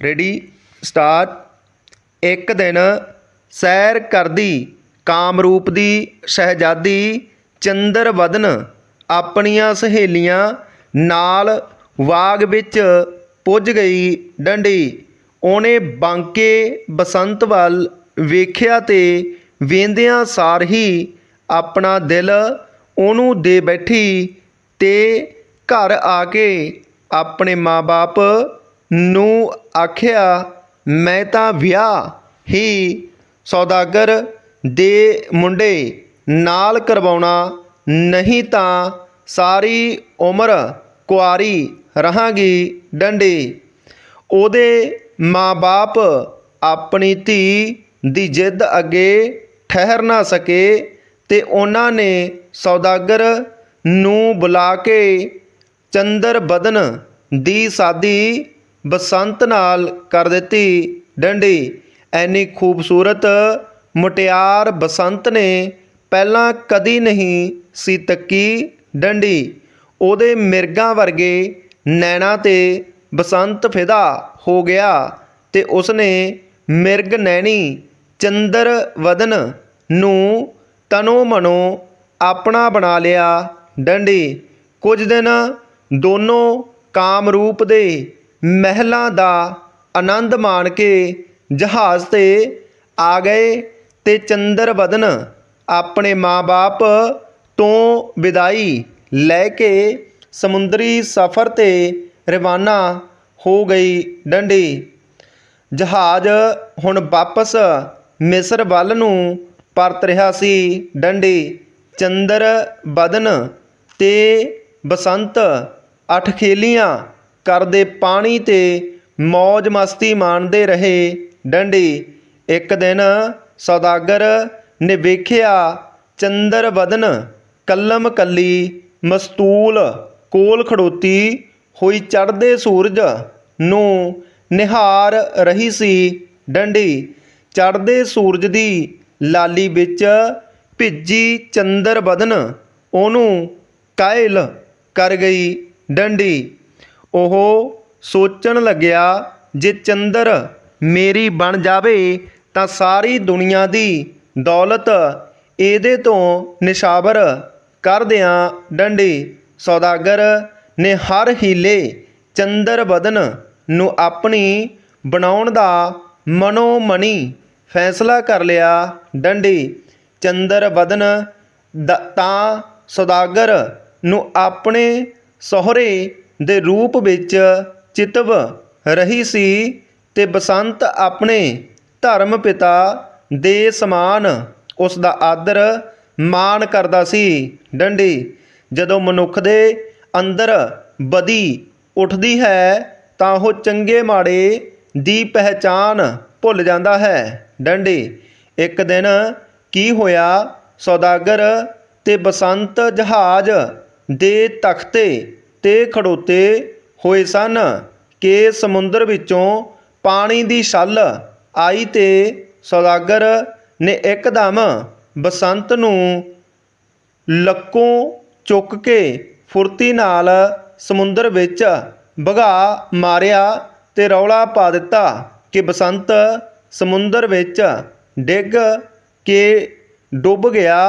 Ready start ਇੱਕ ਦਿਨ ਸੈਰ ਕਰਦੀ, ਕਾਮਰੂਪ ਦੀ ਸ਼ਹਿਜ਼ਾਦੀ ਚੰਦਰ ਵਦਨ ਆਪਣੀਆਂ ਸਹੇਲੀਆਂ ਨਾਲ ਬਾਗ ਵਿੱਚ ਪੁੱਜ ਗਈ ਡੰਡੀ। ਉਹਨੇ ਬਾਂਕੇ ਬਸੰਤ ਵੱਲ ਵੇਖਿਆ ਤੇ ਵੇਂਦਿਆਂ ਸਾਰ ਹੀ ਆਪਣਾ ਦਿਲ ਉਹਨੂੰ ਦੇ ਬੈਠੀ ਤੇ ਘਰ ਆ ਕੇ ਆਪਣੇ ਮਾਂ-ਬਾਪ ਨੂੰ ਆਖਿਆ, ਮੈਂ ਤਾਂ ਵਿਆਹ ਹੀ ਸੌਦਾਗਰ ਦੇ ਮੁੰਡੇ ਨਾਲ ਕਰਵਾਉਣਾ ਨਹੀਂ ਤਾਂ ਸਾਰੀ ਉਮਰ ਕੁਆਰੀ ਰਹਾਂਗੀ ਡੰਡੀ। ਉਹਦੇ ਮਾਂ-ਬਾਪ ਆਪਣੀ ਧੀ ਦੀ ਜਿੱਦ ਅੱਗੇ ਠਹਿਰ ਨਾ ਸਕੇ ਤੇ ਉਹਨਾਂ ਨੇ ਸੌਦਾਗਰ ਨੂੰ ਬੁਲਾ ਕੇ ਚੰਦਰ ਬਦਨ ਦੀ ਸਾਦੀ ਬਸੰਤ ਨਾਲ ਕਰ ਦਿੱਤੀ ਡੰਡੀ। ਐਨੀ ਖੂਬਸੂਰਤ ਮੁਟਿਆਰ ਬਸੰਤ ਨੇ ਪਹਿਲਾਂ ਕਦੀ ਨਹੀਂ ਸੀ ਤੱਕੀ ਡੰਡੀ। ਉਹਦੇ ਮਿਰਗਾਂ ਵਰਗੇ ਨੈਣਾ ਤੇ ਬਸੰਤ ਫਿਦਾ ਹੋ ਗਿਆ ਤੇ ਉਸਨੇ ਮਿਰਗ ਨੈਣੀ ਚੰਦਰ ਵਦਨ ਨੂੰ ਤਨੋ ਮਨੋ ਆਪਣਾ ਬਣਾ ਲਿਆ ਡੰਡੀ। ਕੁਝ ਦਿਨ ਦੋਨੋਂ ਕਾਮਰੂਪ ਦੇ ਮਹਿਲਾਂ ਦਾ ਆਨੰਦ ਮਾਣ ਕੇ ਜਹਾਜ਼ ਤੇ ਆ ਗਏ ਤੇ ਚੰਦਰਵਦਨ ਆਪਣੇ ਮਾਂ-ਬਾਪ ਤੋਂ ਵਿਦਾਈ ਲੈ ਕੇ ਸਮੁੰਦਰੀ ਸਫ਼ਰ ਤੇ ਰਵਾਨਾ ਹੋ ਗਈ ਡੰਡੀ। ਜਹਾਜ਼ ਹੁਣ ਵਾਪਸ ਮਿਸਰ ਵੱਲ ਨੂੰ ਪਰਤ ਰਿਹਾ ਸੀ ਡੰਡੀ। ਚੰਦਰ ਬਦਨ ਤੇ ਬਸੰਤ ਅਠਖੇਲੀਆਂ ਕਰਦੇ ਪਾਣੀ ਤੇ ਮौज ਮਸਤੀ ਮਾਣਦੇ ਰਹੇ। ਡੰਡੀ, ਇੱਕ ਦਿਨ ਸੌਦਾਗਰ ਨੇ ਵੇਖਿਆ ਚੰਦਰ ਬਦਨ ਕੱਲਮ ਕੱਲੀ ਮਸਤੂਲ ਕੋਲ ਖੜੋਤੀ ਹੋਈ ਚੜ੍ਹਦੇ ਸੂਰਜ ਨੂੰ ਨਿਹਾਰ ਰਹੀ ਸੀ। ਡੰਡੀ, ਚੜ੍ਹਦੇ ਸੂਰਜ ਦੀ ਲਾਲੀ ਵਿੱਚ ਭਿੱਜੀ ਚੰਦਰ ਬਦਨ ਉਹਨੂੰ ਕਾਇਲ ਕਰ ਗਈ। ਡੰਡੀ ਉਹ ਸੋਚਣ ਲੱਗਿਆ, ਜੇ ਚੰਦਰ ਮੇਰੀ ਬਣ ਜਾਵੇ, ਤਾਂ ਸਾਰੀ ਦੁਨੀਆ ਦੀ ਦੌਲਤ ਇਹਦੇ ਤੋਂ ਨਿਸ਼ਾਵਰ ਕਰ ਦਿਆਂ ਡੰਡੀ। ਸੌਦਾਗਰ ਨੇ ਹਰ ਹੀਲੇ ਚੰਦਰ ਬਦਨ ਨੂੰ ਆਪਣੀ ਬਣਾਉਣ ਦਾ ਮਨੋ ਮਣੀ ਫੈਸਲਾ ਕਰ ਲਿਆ। ਡੰਡੀ, ਚੰਦਰ ਬਦਨ ਦ- ਤਾਂ ਸੌਦਾਗਰ ਨੂੰ ਆਪਣੇ ਸਹੁਰੇ ਦੇ ਰੂਪ ਵਿੱਚ ਚਿਤਵ ਰਹੀ ਸੀ ਅਤੇ ਬਸੰਤ ਆਪਣੇ ਧਰਮ ਪਿਤਾ ਦੇ ਸਮਾਨ ਉਸ ਦਾ ਆਦਰ ਮਾਣ ਕਰਦਾ ਸੀ। ਡੰਡੀ, ਜਦੋਂ ਮਨੁੱਖ ਦੇ ਅੰਦਰ ਬਦੀ ਉੱਠਦੀ ਹੈ, ਤਾਂ ਉਹ ਚੰਗੇ ਮਾੜੇ ਦੀ ਪਹਿਚਾਨ ਭੁੱਲ ਜਾਂਦਾ ਹੈ। ਡੰਡੀ, ਇੱਕ ਦਿਨ ਕੀ ਹੋਇਆ? ਸੌਦਾਗਰ ਤੇ ਬਸੰਤ ਜਹਾਜ਼ ਦੇ ਤਖਤੇ ਤੇ ਖੜੋਤੇ ਹੋਏ ਸਨ ਕਿ ਸਮੁੰਦਰ ਵਿੱਚੋਂ ਪਾਣੀ ਦੀ ਛੱਲ ਆਈ ਤੇ ਸੌਦਾਗਰ ਨੇ ਇੱਕਦਮ ਬਸੰਤ ਨੂੰ ਲੱਕੋਂ ਚੁੱਕ ਕੇ ਫੁਰਤੀ ਨਾਲ ਸਮੁੰਦਰ ਵਿੱਚ ਵਗਾ ਮਾਰਿਆ ਤੇ ਰੌਲਾ ਪਾ ਦਿੱਤਾ ਕਿ ਬਸੰਤ ਸਮੁੰਦਰ ਵਿੱਚ ਡਿੱਗ ਕੇ ਡੁੱਬ ਗਿਆ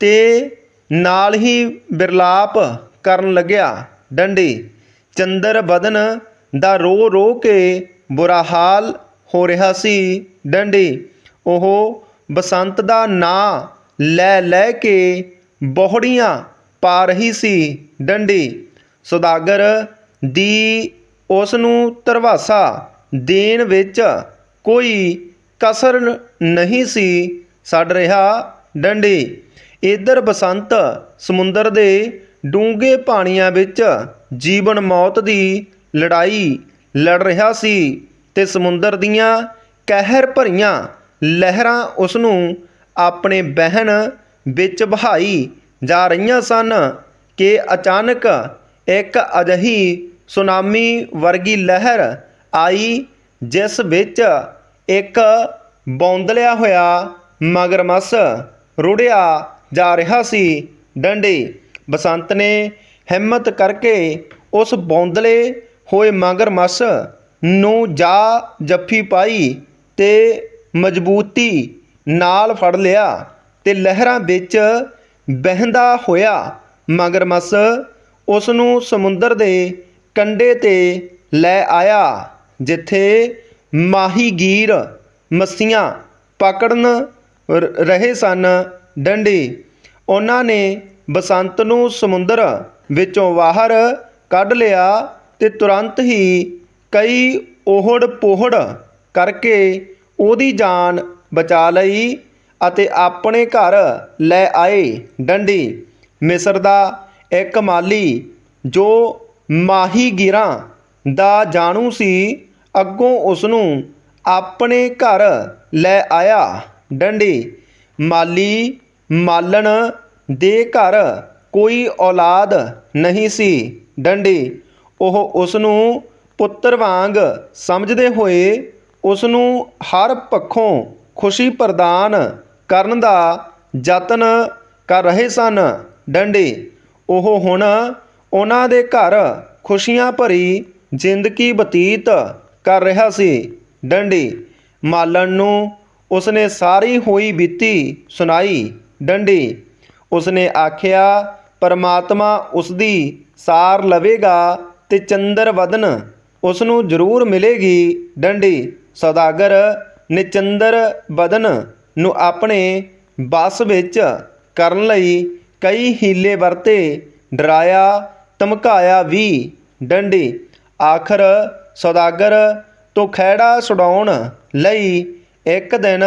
ਤੇ ਨਾਲ ਹੀ ਬਿਰਲਾਪ ਕਰਨ ਲੱਗਿਆ। ਡੰਡੀ, ਚੰਦਰ ਬਦਨ ਦਾ ਰੋ ਰੋ ਕੇ ਬੁਰਾ ਹਾਲ ਹੋ ਰਿਹਾ ਸੀ। ਡੰਡੀ, ਉਹ ਬਸੰਤ ਦਾ ਨਾਂ ਲੈ ਲੈ ਕੇ ਬੋਹੜੀਆਂ ਪਾ ਰਹੀ ਸੀ। ਡੰਡੀ, ਸੁਦਾਗਰ ਦੀ ਉਸ ਨੂੰ ਧਰਵਾਸਾ ਦੇਣ ਵਿੱਚ ਕੋਈ ਕਸਰ ਨਹੀਂ ਸੀ। ਛੱਡ ਰਿਹਾ ਡੰਡੀ ਇਧਰ ਬਸੰਤ ਸਮੁੰਦਰ ਦੇ ਡੂੰਘੇ ਪਾਣੀਆਂ ਵਿੱਚ ਜੀਵਨ ਮੌਤ ਦੀ ਲੜਾਈ ਲੜ ਰਿਹਾ ਸੀ ਤੇ ਸਮੁੰਦਰ ਦੀਆਂ ਕਹਿਰ ਭਰੀਆਂ ਲਹਿਰਾਂ ਉਸ ਨੂੰ ਆਪਣੇ ਬਹਿਣ ਵਿੱਚ ਵਹਾਈ ਜਾ ਰਹੀਆਂ ਸਨ ਕਿ ਅਚਾਨਕ ਇੱਕ ਅਜਿਹੀ ਸੁਨਾਮੀ ਵਰਗੀ ਲਹਿਰ ਆਈ, ਜਿਸ ਵਿੱਚ ਇੱਕ ਬੌਂਦਲਿਆ ਹੋਇਆ ਮਗਰਮੱਛ ਰੁੜਿਆ ਜਾ ਰਿਹਾ ਸੀ ਡੰਡੇ। ਬਸੰਤ ਨੇ ਹਿੰਮਤ ਕਰਕੇ ਉਸ ਬੌਂਦਲੇ ਹੋਏ ਮਗਰਮੱਛ ਨੂੰ ਜਾ ਜੱਫੀ ਪਾਈ ਤੇ ਮਜ਼ਬੂਤੀ ਨਾਲ ਫੜ ਲਿਆ ਤੇ ਲਹਿਰਾਂ ਵਿੱਚ ਬਹਿੰਦਾ ਹੋਇਆ ਮਗਰਮੱਛ ਉਸ ਨੂੰ ਸਮੁੰਦਰ ਦੇ ਕੰਢੇ ਤੇ ਲੈ ਆਇਆ, ਜਿੱਥੇ ਮਾਹੀਗੀਰ ਮੱਛੀਆਂ ਪਕੜਨ ਰਹੇ ਸਨ ਡੰਡੀ। ਉਹਨਾਂ ਨੇ ਬਸੰਤ ਨੂੰ ਸਮੁੰਦਰ ਵਿੱਚੋਂ ਬਾਹਰ ਕੱਢ ਲਿਆ ਤੇ ਤੁਰੰਤ ਹੀ ਕਈ ਓਹੜ ਪੋਹੜ ਕਰਕੇ ਉਹਦੀ ਜਾਨ ਬਚਾ ਲਈ ਅਤੇ ਆਪਣੇ ਘਰ ਲੈ ਆਏ ਡੰਡੀ। ਮਿਸਰ ਦਾ ਇੱਕ ਮਾਲੀ ਜੋ ਮਾਹੀਗੀਰਾਂ ਦਾ ਜਾਣੂ ਸੀ, ਅੱਗੋਂ ਉਸ ਨੂੰ ਆਪਣੇ ਘਰ ਲੈ ਆਇਆ ਡੰਡੀ। ਮਾਲੀ ਮਾਲਣ ਦੇ ਘਰ ਕੋਈ ਔਲਾਦ ਨਹੀਂ ਸੀ। ਡੰਡੀ, ਉਹ ਉਸ ਨੂੰ ਪੁੱਤਰ ਵਾਂਗ ਸਮਝਦੇ ਹੋਏ ਉਸ ਨੂੰ ਹਰ ਪੱਖੋਂ ਖੁਸ਼ੀ ਪ੍ਰਦਾਨ ਕਰਨ ਦਾ ਯਤਨ ਕਰ ਰਹੇ ਸਨ। ਡੰਡੀ, ਉਹ ਹੁਣ ਉਹਨਾਂ ਦੇ ਘਰ ਖੁਸ਼ੀਆਂ ਭਰੀ ਜ਼ਿੰਦਗੀ ਬਤੀਤ ਕਰ ਰਿਹਾ ਸੀ। ਡੰਡੀ, ਮਾਲਣ ਨੂੰ ਉਸਨੇ ਸਾਰੀ ਹੋਈ ਬੀਤੀ ਸੁਣਾਈ। ਡੰਡੀ ਉਸਨੇ ਆਖਿਆ, ਪਰਮਾਤਮਾ ਉਸਦੀ ਸਾਰ ਲਵੇਗਾ ਤੇ ਚੰਦਰ ਵਦਨ ਉਸ ਨੂੰ ਜ਼ਰੂਰ ਮਿਲੇਗੀ ਡੰਡੀ। ਸੌਦਾਗਰ ਨੇ ਚੰਦਰ ਬਦਨ ਨੂੰ ਆਪਣੇ ਬਸ ਵਿੱਚ ਕਰਨ ਲਈ ਕਈ ਹੀਲੇ ਵਰਤੇ, ਡਰਾਇਆ, ਧਮਕਾਇਆ ਵੀ। ਡੰਡੀ, ਆਖਰ ਸੌਦਾਗਰ ਤੋਂ ਖਹਿੜਾ ਛੁਡਾਉਣ ਲਈ ਇੱਕ ਦਿਨ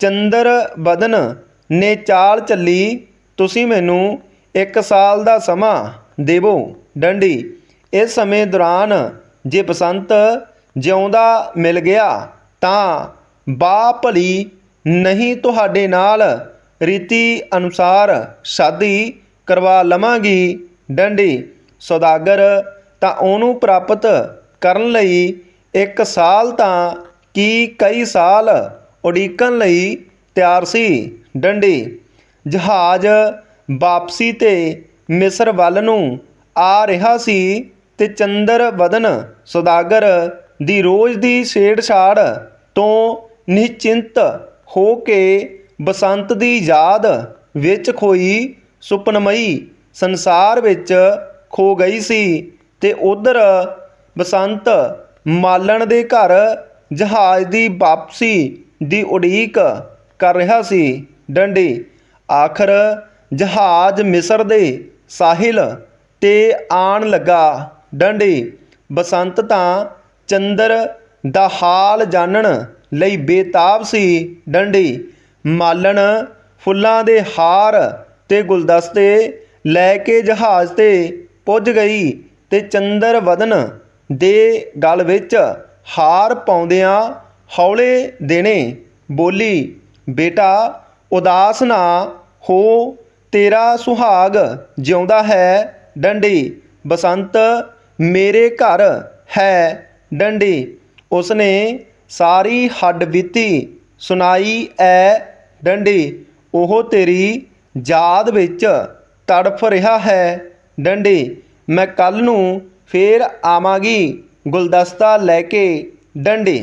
ਚੰਦਰ ਬਦਨ ਨੇ ਚਾਲ ਚੱਲੀ। ਤੁਸੀਂ ਮੈਨੂੰ ਇੱਕ ਸਾਲ ਦਾ ਸਮਾਂ ਦੇਵੋ, ਡੰਡੀ। ਇਸ ਸਮੇਂ ਦੌਰਾਨ ਜੇ ਬਸੰਤ ਜਿਉਂਦਾ ਮਿਲ ਗਿਆ, ਤਾਂ ਬਾ ਭਲੀ ਨਹੀਂ ਤੁਹਾਡੇ ਨਾਲ ਰੀਤੀ ਅਨੁਸਾਰ ਸ਼ਾਦੀ ਕਰਵਾ ਲਵਾਂਗੀ, ਡੰਡੀ। ਸੌਦਾਗਰ, ਤਾਂ ਉਹਨੂੰ ਪ੍ਰਾਪਤ ਕਰਨ ਲਈ ਇੱਕ ਸਾਲ ਤਾਂ ਕੀ ਕਈ ਸਾਲ ਉਡੀਕਣ ਲਈ ਤਿਆਰ ਸੀ, ਡੰਡੀ। ਜਹਾਜ਼ ਵਾਪਸੀ ਤੇ ਮਿਸਰ ਵੱਲ ਨੂੰ ਆ ਰਿਹਾ ਸੀ ਤੇ ਚੰਦਰ ਬਦਨ ਸੌਦਾਗਰ ਦੀ ਰੋਜ਼ ਦੀ ਛੇੜਛਾੜ ਤੋਂ ਨਿਸ਼ਚਿੰਤ ਹੋ ਕੇ ਬਸੰਤ ਦੀ ਯਾਦ ਵਿੱਚ ਖੋਈ ਸੁਪਨਮਈ ਸੰਸਾਰ ਵਿੱਚ ਖੋ ਗਈ ਸੀ ਤੇ ਉਧਰ ਬਸੰਤ ਮਾਲਣ ਦੇ ਘਰ ਜਹਾਜ਼ ਦੀ ਵਾਪਸੀ ਦੀ ਉਡੀਕ ਕਰ ਰਿਹਾ ਸੀ। ਡੰਡੀ ਆਖਰ ਜਹਾਜ਼ ਮਿਸਰ ਦੇ ਸਾਹਿਲ ਤੇ ਆਣ ਲੱਗਾ। ਡੰਡੀ, ਬਸੰਤ ਤਾਂ ਚੰਦਰ ਦਾ ਹਾਲ ਜਾਣਨ ਲਈ ਬੇਤਾਬ ਸੀ। ਡੰਡੀ, ਮਾਲਣ ਫੁੱਲਾਂ ਦੇ ਹਾਰ ਤੇ ਗੁਲਦਸਤੇ ਲੈ ਕੇ ਜਹਾਜ਼ ਤੇ ਪੁੱਜ ਗਈ ਤੇ ਚੰਦਰ ਵਦਨ ਦੇ ਗਲ ਵਿੱਚ ਹਾਰ ਪਾਉਂਦਿਆਂ ਹੌਲੇ ਦੇਣੇ ਬੋਲੀ, ਬੇਟਾ ਉਦਾਸ ਨਾ ਹੋ, ਤੇਰਾ ਸੁਹਾਗ ਜਿਉਂਦਾ ਹੈ ਡੰਡੀ, ਬਸੰਤ ਮੇਰੇ ਘਰ ਹੈ ਡੰਡੀ। ਉਸਨੇ ਸਾਰੀ ਹੱਡ ਬੀਤੀ, ਸੁਣਾਈ ਐ ਡੰਡੀ, ਉਹ ਤੇਰੀ ਯਾਦ ਵਿੱਚ ਤੜਫ ਰਿਹਾ ਹੈ ਡੰਡੀ। ਮੈਂ ਕੱਲ ਨੂੰ ਫੇਰ ਆਵਾਂਗੀ ਗੁਲਦਸਤਾ ਲੈ ਕੇ ਡੰਡੀ।